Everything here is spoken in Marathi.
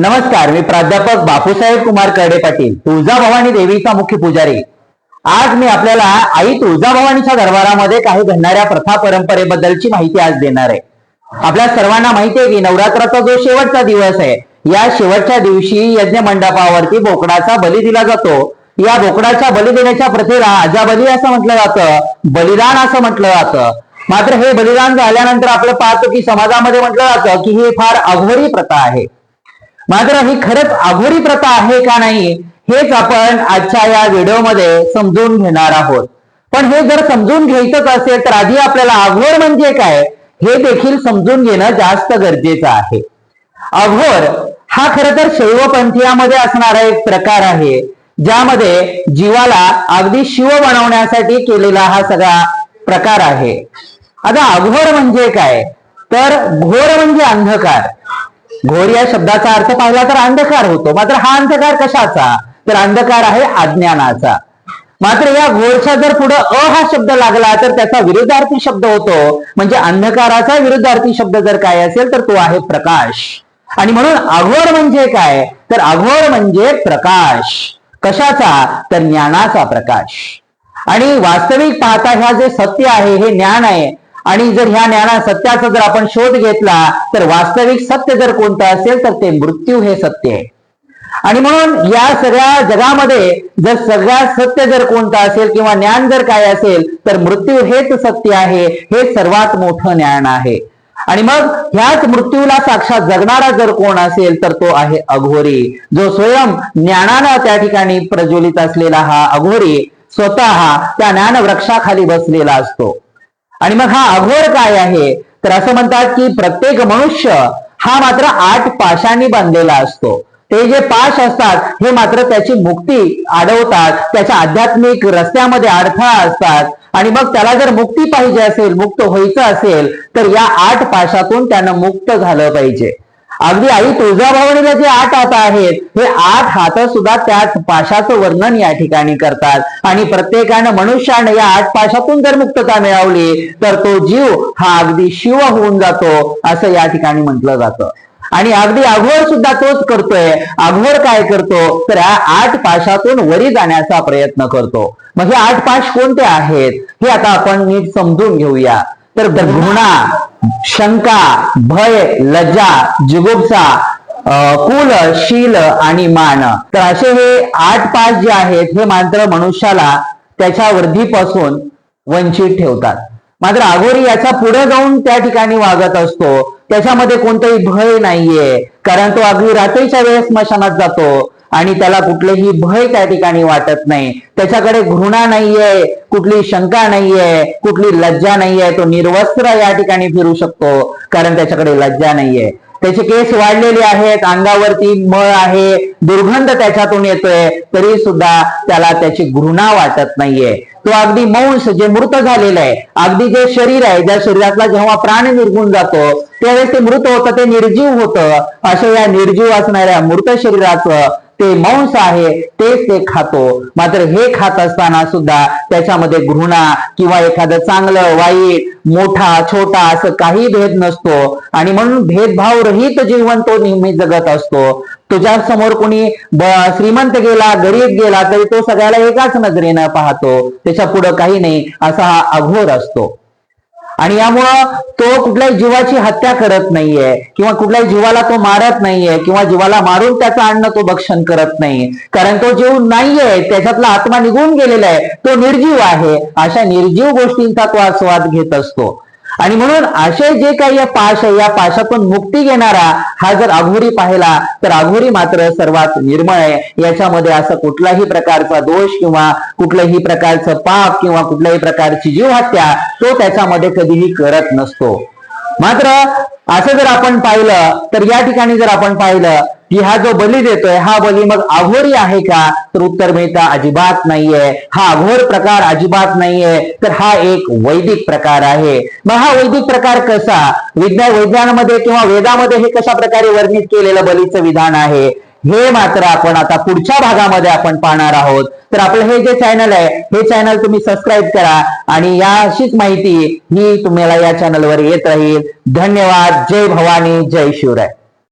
नमस्कार मी प्राध्यापक बापूसाहेब कुमार कर्डे पाटील तुळजाभवानी देवीचा मुख्य पुजारी. आज मी आपल्याला आई तुळजाभवानीच्या दरबारामध्ये काही घडणाऱ्या प्रथा परंपरेबद्दलची माहिती आज देणार आहे. आपल्या सर्वांना माहिती आहे की नवरात्राचा जो शेवटचा दिवस आहे या शेवटच्या दिवशी यज्ञ मंडपावरती बोकडाचा बली दिला जातो. या बोकडाच्या बली देण्याच्या प्रथेला अजाबली असं म्हटलं जातं बलिदान असं म्हटलं जातं. मात्र हे बलिदान झाल्यानंतर आपलं पाहतो की समाजामध्ये म्हटलं जातं की ही फार अघोरी प्रथा आहे. मात्र ही खरंच अघोरी प्रथा आहे का नाही हेच आपण आजच्या या व्हिडिओमध्ये समजून घेणार आहोत. पण हे जर समजून घ्यायचंच असेल तर आधी आपल्याला अघोर म्हणजे काय हे देखील समजून घेणं जास्त गरजेचं आहे. अघोर हा खर तर शैवपंथीयामध्ये असणारा एक प्रकार आहे ज्यामध्ये जीवाला अगदी शिव बनवण्यासाठी केलेला हा सगळा प्रकार आहे. आता अघोर म्हणजे काय तर घोर म्हणजे अंधकार. घोर या शब्दाचा अर्थ पाहिला तर अंधकार होतो. मात्र हा अंधकार कशाचा? तर अंधकार आहे अज्ञानाचा. मात्र या घोरचा जर पुढे अ हा शब्द लागला तर त्याचा विरुद्धार्थी शब्द होतो. म्हणजे अंधकाराचा विरुद्धार्थी शब्द जर काय असेल तर तो आहे प्रकाश. आणि म्हणून अघोर म्हणजे काय? तर अघोर म्हणजे प्रकाश. कशाचा? तर ज्ञानाचा प्रकाश. आणि वास्तविक पाहता ह्या जे सत्य आहे हे ज्ञान आहे आणि जर ह्या ज्ञाना सत्याचा जर आपण शोध घेतला तर वास्तविक सत्य जर कोणतं असेल तर ते मृत्यू हे सत्य आहे. आणि म्हणून या सगळ्या जगामध्ये जर सगळ्यात सत्य जर कोणतं असेल किंवा ज्ञान जर काय असेल तर मृत्यू हेच सत्य आहे हे सर्वात मोठं ज्ञान आहे. आणि मग ह्याच मृत्यूला साक्षात जगणारा जर कोण असेल तर तो आहे अघोरी जो स्वयं ज्ञानानं त्या ठिकाणी प्रज्वलित असलेला हा अघोरी स्वतः त्या ज्ञान वृक्षाखाली बसलेला असतो. आणि मग हा अघोर काय आहे? तर असं म्हणतात की प्रत्येक मनुष्य हा मात्र आठ पाशांनी बांधलेला असतो. ते जे पाश असतात हे मात्र त्याची मुक्ती अडवतात त्याच्या आध्यात्मिक रस्त्यामध्ये अडथळा असतात. आणि मग त्याला जर मुक्ती पाहिजे असेल मुक्त व्हायचं असेल तर या आठ पाशातून त्यानं मुक्त झालं पाहिजे. अगदी आई तुळजाभवानीला जे आठ हात आहेत हे आठ हात सुद्धा त्याच पाशाचं वर्णन या ठिकाणी करतात. आणि प्रत्येकानं मनुष्यानं या आठ पाशातून जर मुक्तता मिळवली तर तो जीव हा अगदी शिव होऊन जातो असं या ठिकाणी म्हटलं जातं. आणि अगदी अघोर सुद्धा तोच करतोय. अघोर काय करतो? तर या आठ पाशातून वरी जाण्याचा प्रयत्न करतो. मग हे आठ पाश कोणते आहेत? हे आता आपण नीट समजून घेऊया. तर घृणा शंका भय लज्जा जुगुप्सा कुल शील आणि मान. तर असे हे आठ पाच जे आहेत हे मात्र मनुष्याला त्याच्या वृद्धीपासून वंचित ठेवतात. मात्र अघोरी याचा पुढे जाऊन त्या ठिकाणी वागत असतो. त्याच्यामध्ये कोणतंही भय नाहीये. कारण तो अगदी रात्रीच्या वेळेस स्मशानात जातो. आणि त्याला कुठलेही भय त्या ठिकाणी वाटत नाही. त्याच्याकडे घृणा नाहीये कुठली शंका नाहीये कुठली लज्जा नाहीये. तो निर्वस्त्र या ठिकाणी फिरू शकतो कारण त्याच्याकडे लज्जा नाहीये. त्याचे केस वाढलेले आहेत अंगावरती मळ आहे दुर्गंध त्याच्यातून येतोय तरी सुद्धा त्याला त्याची घृणा वाटत नाहीये. तो अगदी मौंस जे मृत झालेलं आहे अगदी जे शरीर आहे ज्या शरीरातला जेव्हा प्राण निघून जातो त्यावेळेस ते मृत होतं ते निर्जीव होतं. अशा या निर्जीव असणाऱ्या मृत शरीराचं ते मांस आहे तेच ते खातो. मात्र हे खात असताना सुद्धा त्याच्यामध्ये घृणा किंवा एखादं चांगलं वाईट मोठा छोटा असं काही भेद नसतो. आणि म्हणून भेदभाव रहित जीवन तो नेहमी जगत असतो. तुझ्या समोर कोणी श्रीमंत गेला गरीब गेला तरी तो सगळ्याला एकाच नजरेनं पाहतो. त्याच्या पुढं काही नाही असा हा अघोर असतो. आणि यामुळं तो कुठल्याही जीवाची हत्या करत नाहीये किंवा कुठल्याही जीवाला तो मारत नाहीये किंवा जीवाला मारून त्याचं अन्न तो भक्षण करत नाही. कारण तो जीव नाहीये त्याच्यातला आत्मा निघून गेलेला आहे तो निर्जीव आहे. अशा निर्जीव गोष्टींचा तो आस्वाद घेत असतो. आणि म्हणून असे जे काही या पाश आहे या पाशातून मुक्ती घेणारा हा जर अघोरी पाहिला तर अघोरी मात्र सर्वात निर्मळ आहे. याच्यामध्ये असं कुठलाही प्रकारचा दोष किंवा कुठल्याही प्रकारचं पाप किंवा कुठल्याही प्रकारची जीवहत्या तो त्याच्यामध्ये कधीही करत नसतो. मात्र असं जर आपण पाहिलं तर या ठिकाणी जर आपण पाहिलं की हा जो बली देतोय हा बली मग आघोरी आहे का? तर उत्तर मिळतं अजिबात नाहीये. हा अघोर प्रकार अजिबात नाहीये. तर हा एक वैदिक प्रकार आहे. मग हा वैदिक प्रकार कसा? विज्ञान वैज्ञानामध्ये किंवा वेदामध्ये हे कशा प्रकारे वर्णित केलेलं बलीचं विधान आहे? हे मात्र आपण आता पुढच्या भागामध्ये आपण पाहणार आहोत. तर आपलं हे जे चॅनल आहे हे चॅनल तुम्ही सबस्क्राईब करा आणि या अशीच माहिती ही तुम्हाला या चॅनलवर येत राहील. धन्यवाद. जय भवानी. जय शिवराय.